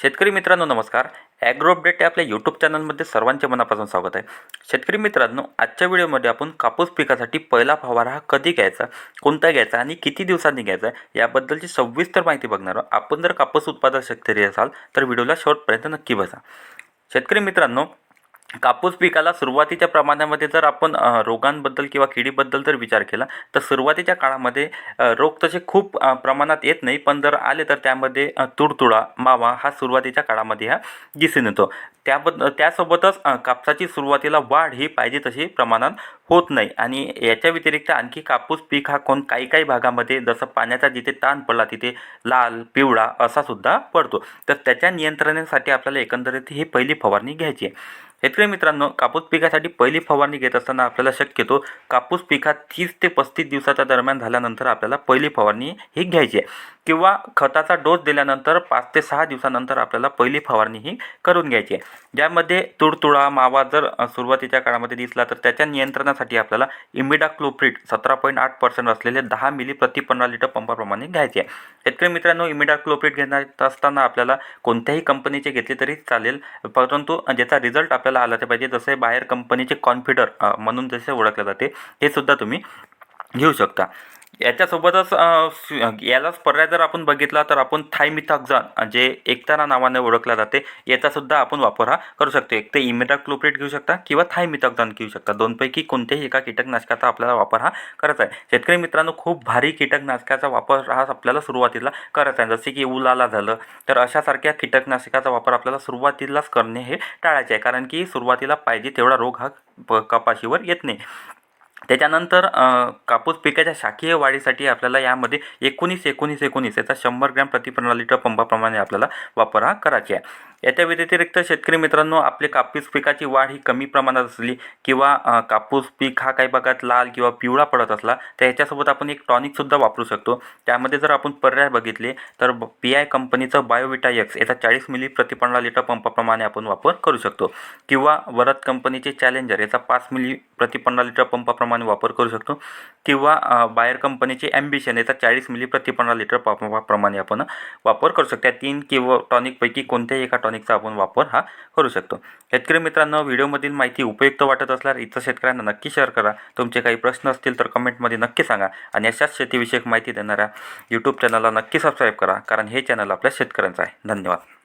शेतकरी मित्रांनो नमस्कार. ॲग्रो अपडेट आपल्या यूट्यूब चॅनलमध्ये सर्वांचे मनापासून स्वागत आहे. शेतकरी मित्रांनो आजच्या व्हिडिओमध्ये आपण कापूस पिकासाठी पहिला फवारा हा कधी घ्यायचा कोणता घ्यायचा आणि किती दिवसांनी घ्यायचा याबद्दलची सविस्तर माहिती बघणार आहोत. आपण जर कापूस उत्पादक शेतकरी असाल तर व्हिडिओला शेवटपर्यंत नक्की बसा. शेतकरी मित्रांनो कापूस पिकाला सुरुवातीच्या प्रमाणामध्ये जर आपण रोगांबद्दल किंवा किडीबद्दल जर विचार केला तर सुरुवातीच्या काळामध्ये रोग तसे खूप प्रमाणात येत नाही. पण जर आले तर त्यामध्ये तुडतुडा मावा हा सुरुवातीच्या काळामध्ये हा दिसून येतो. त्याबद्द त्यासोबतच कापसाची सुरुवातीला वाढ ही पाहिजे तशी प्रमाणात होत नाही. आणि याच्या व्यतिरिक्त आणखी कापूस पीक हा कोण काही काही भागामध्ये जसं पाण्याचा जिथे ताण पडला तिथे लाल पिवळा असा सुद्धा पडतो. तर त्याच्या नियंत्रणासाठी आपल्याला एकंदरीत ही पहिली फवारणी घ्यायची आहे. शेतकरी मित्रांनो कापूस पिकासाठी पहिली फवारणी घेत असताना आपल्याला शक्यतो कापूस पिकात तीस ते पस्तीस दिवसाच्या दरम्यान झाल्यानंतर आपल्याला पहिली फवारणी ही घ्यायची आहे. किंवा खताचा डोस दिल्यानंतर पाच ते सहा दिवसानंतर आपल्याला पहिली फवारणी ही करून घ्यायची आहे. ज्यामध्ये तुडतुडा मावा जर सुरुवातीच्या काळामध्ये दिसला तर त्याच्या नियंत्रणासाठी आपल्याला इमिडाक्लोप्रिट सतरा पॉईंट आठ पर्सेंट असलेले दहा मिली प्रति पंधरा लिटर पंपाप्रमाणे घ्यायचे आहे. शेतकरी मित्रांनो इमिडाक्लोप्रिट घेणार असताना आपल्याला कोणत्याही कंपनीचे घेतले तरी चालेल. परंतु ज्याचा रिझल्ट आपल्याला आला ते पाहिजे जसे बाहेर कंपनीचे कॉन्फिडर म्हणून जसे ओळखले जाते हे सुद्धा तुम्ही घेऊ शकता. याच्यासोबतच यालाच पर्याय जर आपण बघितला तर आपण थायमिथॉक्झॉन जे एकताना नावाने ओळखला जाते याचासुद्धा आपण वापर हा करू शकतो. एक ते इमिडाक्लोप्रेट घेऊ शकता किंवा थायमिथॉक्झॉन घेऊ शकता. दोनपैकी कोणत्याही एका कीटकनाशकाचा आपल्याला वापर हा करायचा आहे. शेतकरी मित्रांनो खूप भारी कीटकनाशकाचा वापर हा आपल्याला सुरुवातीला करायचा आहे. जसे की उलाला झालं तर अशासारख्या कीटकनाशकाचा वापर आपल्याला सुरुवातीलाच करणे हे टाळायचे आहे. कारण की सुरुवातीला पाहिजे तेवढा रोग हा प- कपाशीवर येत नाही. त्याच्यानंतर कापूस पिकाच्या शाकीय वाढीसाठी आपल्याला यामध्ये एकोणीस एकोणीस एकोणीस याचा शंभर ग्रॅम प्रति लिटर पंपाप्रमाणे आपल्याला वापर हा करायचा आहे. याच्या व्यतिरिक्त शेतकरी मित्रांनो आपले कापूस पिकाची वाढ ही कमी प्रमाणात असली किंवा कापूस पीक हा काही भागात लाल किंवा पिवळा पडत असला तर याच्यासोबत आपण एक टॉनिकसुद्धा वापरू शकतो. त्यामध्ये जर आपण पर्याय बघितले तर पी आय कंपनीचं बायोविटा एक्स याचा चाळीस मिली प्रतिपंधरा लिटर पंपाप्रमाणे आपण वापर करू शकतो. किंवा वरद कंपनीचे चॅलेंजर याचा पाच मिली प्रतिपंधरा लिटर पंपाप्रमाणे वापर करू शकतो. किंवा बायर कंपनीचे ॲम्बिशन याचा चाळीस मिली प्रतिपंधरा लिटर पंपाप्रमाणे आपण वापर करू शकतो. या तीन किंवा टॉनिकपैकी कोणत्याही एका इलेक्ट्रॉनिकचा आपण वापर हा करू शकतो. शेतकरी मित्रांनो व्हिडिओमधील माहिती उपयुक्त वाटत असल्यास इतर शेतकऱ्यांना नक्की शेअर करा. तुमचे काही प्रश्न असतील तर कमेंटमध्ये नक्की सांगा आणि अशाच शेतीविषयक माहिती देणाऱ्या यूट्यूब चॅनलला नक्की सबस्क्राईब करा कारण हे चॅनल आपल्या शेतकऱ्यांचं आहे. धन्यवाद.